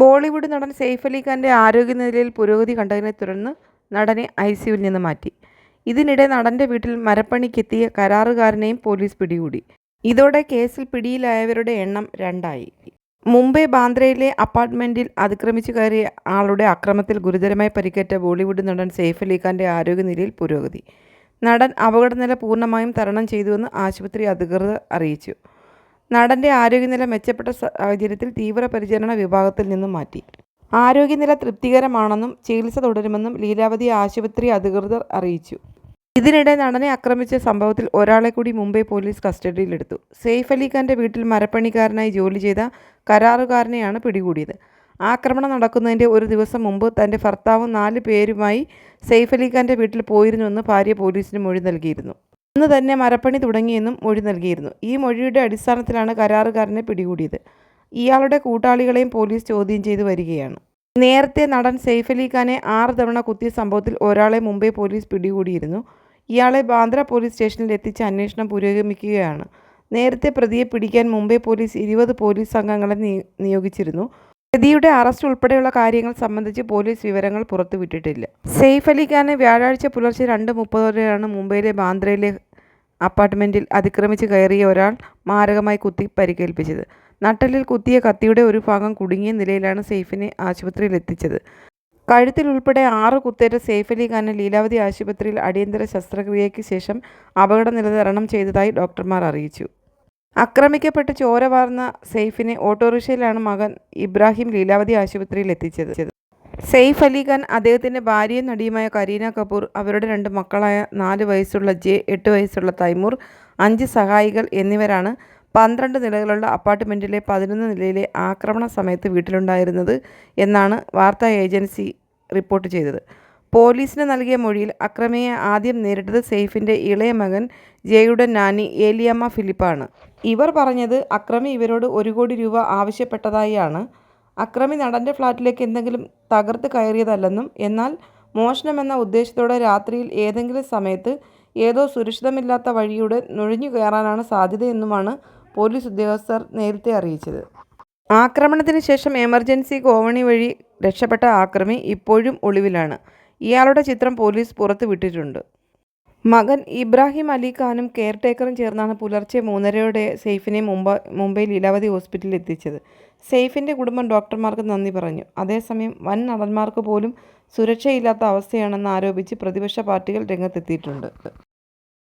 ബോളിവുഡ് നടൻ സെയ്ഫ് അലി ഖാന്റെ ആരോഗ്യനിലയിൽ പുരോഗതി കണ്ടതിനെ തുടർന്ന് നടനെ ഐ സിയുവിൽ നിന്ന് മാറ്റി. ഇതിനിടെ നടന്റെ വീട്ടിൽ മരപ്പണിക്കെത്തിയ കരാറുകാരനെയും പോലീസ് പിടികൂടി. ഇതോടെ കേസിൽ പിടിയിലായവരുടെ എണ്ണം രണ്ടായി. മുംബൈ ബാന്ദ്രയിലെ അപ്പാർട്ട്മെന്റിൽ അതിക്രമിച്ചു കയറിയ ആളുടെ അക്രമത്തിൽ ഗുരുതരമായി പരിക്കേറ്റ ബോളിവുഡ് നടൻ സെയ്ഫ് അലി ഖാന്റെ ആരോഗ്യനിലയിൽ പുരോഗതി. നടൻ അപകടനില പൂർണമായും തരണം ചെയ്തുവെന്ന് ആശുപത്രി അധികൃതർ അറിയിച്ചു. നടന്റെ ആരോഗ്യനില മെച്ചപ്പെട്ട സാഹചര്യത്തിൽ തീവ്രപരിചരണ വിഭാഗത്തിൽ നിന്നും മാറ്റി. ആരോഗ്യനില തൃപ്തികരമാണെന്നും ചികിത്സ തുടരുമെന്നും ലീലാവതി ആശുപത്രി അധികൃതർ അറിയിച്ചു. ഇതിനിടെ നടനെ ആക്രമിച്ച സംഭവത്തിൽ ഒരാളെ കൂടി മുംബൈ പോലീസ് കസ്റ്റഡിയിലെടുത്തു. സെയ്ഫ് അലി ഖാന്റെ വീട്ടിൽ മരപ്പണിക്കാരനായി ജോലി ചെയ്ത കരാറുകാരനെയാണ് പിടികൂടിയത്. ആക്രമണം നടക്കുന്നതിന്റെ ഒരു ദിവസം മുമ്പ് തന്റെ ഭർത്താവും നാല് പേരുമായി സെയ്ഫ് അലി ഖാന്റെ വീട്ടിൽ പോയിരുന്നുവെന്ന് ഭാര്യ പോലീസിന് മൊഴി നൽകിയിരുന്നു. അന്ന് തന്നെ മരപ്പണി തുടങ്ങിയെന്നും മൊഴി നൽകിയിരുന്നു. ഈ മൊഴിയുടെ അടിസ്ഥാനത്തിലാണ് കരാറുകാരനെ പിടികൂടിയത്. ഇയാളുടെ കൂട്ടാളികളെയും പോലീസ് ചോദ്യം ചെയ്തു വരികയാണ്. നേരത്തെ നടൻ സെയ്ഫ് അലി ഖാനെ ആറ് തവണ കുത്തിയ സംഭവത്തിൽ ഒരാളെ മുംബൈ പോലീസ് പിടികൂടിയിരുന്നു. ഇയാളെ ബാന്ദ്ര പോലീസ് സ്റ്റേഷനിൽ എത്തിച്ച് അന്വേഷണം പുരോഗമിക്കുകയാണ്. നേരത്തെ പ്രതിയെ പിടിക്കാൻ മുംബൈ പോലീസ് ഇരുപത് പോലീസ് സംഘങ്ങളെ നിയോഗിച്ചിരുന്നു. പ്രതിയുടെ അറസ്റ്റ് ഉൾപ്പെടെയുള്ള കാര്യങ്ങൾ സംബന്ധിച്ച് പോലീസ് വിവരങ്ങൾ പുറത്തുവിട്ടിട്ടില്ല. സെയ്ഫ് അലി ഖാനെ വ്യാഴാഴ്ച പുലർച്ചെ രണ്ട് മുപ്പതോടെയാണ് മുംബൈയിലെ ബാന്ദ്രയിലെ അപ്പാർട്ട്മെന്റിൽ അതിക്രമിച്ച് കയറിയ ഒരാൾ മാരകമായി കുത്തി പരിക്കേൽപ്പിച്ചത്. നട്ടലിൽ കുത്തിയ കത്തിയുടെ ഒരു ഭാഗം കുടുങ്ങിയ നിലയിലാണ് സെയ്ഫിനെ ആശുപത്രിയിൽ എത്തിച്ചത്. കഴുത്തിൽ ഉൾപ്പെടെ ആറ് കുത്തേറ്റ സെയ്ഫ് അലി ഖാനെ ലീലാവതി ആശുപത്രിയിൽ അടിയന്തര ശസ്ത്രക്രിയയ്ക്ക് ശേഷം അപകട നിലതരണം ചെയ്തതായി ഡോക്ടർമാർ അറിയിച്ചു. ആക്രമിക്കപ്പെട്ട് ചോര വാർന്ന സെയ്ഫിനെ ഓട്ടോറിക്ഷയിലാണ് മകൻ ഇബ്രാഹിം ലീലാവതി ആശുപത്രിയിൽ എത്തിച്ചത്. സെയ്ഫ് അലി ഖാൻ അദ്ദേഹത്തിന്റെ ഭാര്യയും നടിയുമായ കരീന കപൂർ അവരുടെ രണ്ട് മക്കളായ നാല് വയസ്സുള്ള ജെ എട്ട് വയസ്സുള്ള തൈമൂർ അഞ്ച് സഹായികൾ എന്നിവരാണ് പന്ത്രണ്ട് നിലകളുള്ള അപ്പാർട്ട്മെന്റിലെ പതിനൊന്ന് നിലയിലെ ആക്രമണ സമയത്ത് വീട്ടിലുണ്ടായിരുന്നത് എന്നാണ് വാർത്താ ഏജൻസി റിപ്പോർട്ട് ചെയ്തത്. പോലീസിന് നൽകിയ മൊഴിയിൽ അക്രമിയെ ആദ്യം നേരിട്ടത് സെയ്ഫിന്റെ ഇളയ മകൻ ജെയുടെ നാനി ഏലിയമ്മ ഫിലിപ്പാണ്. ഇവർ പറഞ്ഞത് അക്രമി ഇവരോട് ഒരു കോടി രൂപ ആവശ്യപ്പെട്ടതായാണ് അക്രമി നടന്റെ ഫ്ളാറ്റിലേക്ക് എന്തെങ്കിലും തകർത്ത് കയറിയതല്ലെന്നും എന്നാൽ മോഷണമെന്ന ഉദ്ദേശത്തോടെ രാത്രിയിൽ ഏതെങ്കിലും സമയത്ത് ഏതോ സുരക്ഷിതമില്ലാത്ത വഴിയുടെ നുഴഞ്ഞു കയറാനാണ് സാധ്യതയെന്നുമാണ് പോലീസ് ഉദ്യോഗസ്ഥർ നേരത്തെ അറിയിച്ചത്. ആക്രമണത്തിന് ശേഷം എമർജൻസി കോവണി വഴി രക്ഷപ്പെട്ട ആക്രമി ഇപ്പോഴും ഒളിവിലാണ്. ഇയാളുടെ ചിത്രം പോലീസ് പുറത്തുവിട്ടിട്ടുണ്ട്. മകൻ ഇബ്രാഹിം അലി ഖാനും കെയർ ടേക്കറും ചേർന്നാണ് പുലർച്ചെ മൂന്നരയോടെ സെയ്ഫിനെ മുംബൈ മുംബൈ ലീലാവതി ഹോസ്പിറ്റലിൽ എത്തിച്ചത്. സെയ്ഫിന്റെ കുടുംബം ഡോക്ടർമാർക്ക് നന്ദി പറഞ്ഞു. അതേസമയം വൻ നടന്മാർക്ക് പോലും സുരക്ഷയില്ലാത്ത അവസ്ഥയാണെന്ന് ആരോപിച്ച് പ്രതിപക്ഷ പാർട്ടികൾ രംഗത്തെത്തിയിട്ടുണ്ട്.